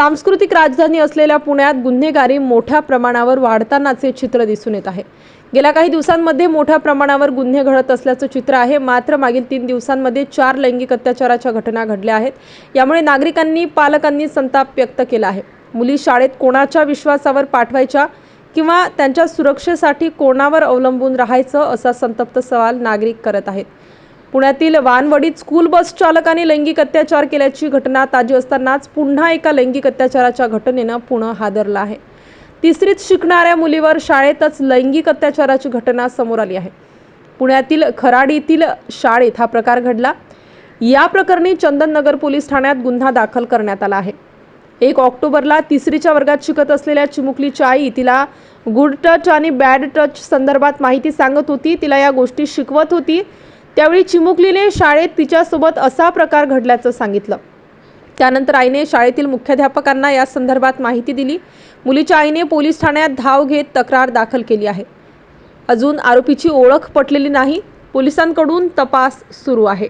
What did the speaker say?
सांस्कृतिक राजधानी असलेल्या पुण्यात गुन्हेगारी मोठ्या प्रमाणावर वाढतानाचे चित्र दिसून येत आहे. गेल्या काही दिवसांमध्ये मोठ्या प्रमाणावर गुन्हे घडत असल्याचं चित्र आहे. मात्र मागील तीन दिवसांमध्ये चार लैंगिक अत्याचाराच्या घटना घडल्या आहेत. यामुळे नागरिकांनी पालकांनी संताप व्यक्त केला आहे. मुली शाळेत कोणाच्या विश्वासावर पाठवायच्या किंवा त्यांच्या सुरक्षेसाठी कोणावर अवलंबून राहायचं असा संतप्त सवाल नागरिक करत आहेत. पुण्यातील वानवडीत स्कूल बस चालकाने लैंगिक अत्याचार केल्याची घटना ताजी असतानाच पुन्हा एका लैंगिक अत्याचाराच्या घटनेनं पुणे हादरला आहे. तिसरीत शिकणाऱ्या मुलीवर शाळेतच लैंगिक अत्याचाराची घटना समोर आली आहे. पुण्यातील खराडीतील शाळेत हा प्रकार घडला. या प्रकरणी चंदननगर पोलीस ठाण्यात गुन्हा दाखल करण्यात आला आहे. एक ऑक्टोबरला तिसरीच्या वर्गात शिकत असलेल्या चिमुकलीची आई तिला गुड टच आणि बॅड टच संदर्भात माहिती सांगत होती. तिला या गोष्टी शिकवत होती. त्यावेळी चिमुकलीने शाळेत तिच्यासोबत असा प्रकार घडल्याचं सांगितलं. त्यानंतर आईने शाळेतील मुख्याध्यापकांना या संदर्भात माहिती दिली. मुलीच्या आईने पोलीस ठाण्यात धाव घेत तक्रार दाखल केली आहे. अजून आरोपीची ओळख पटलेली नाही. पोलिसांकडून तपास सुरू आहे.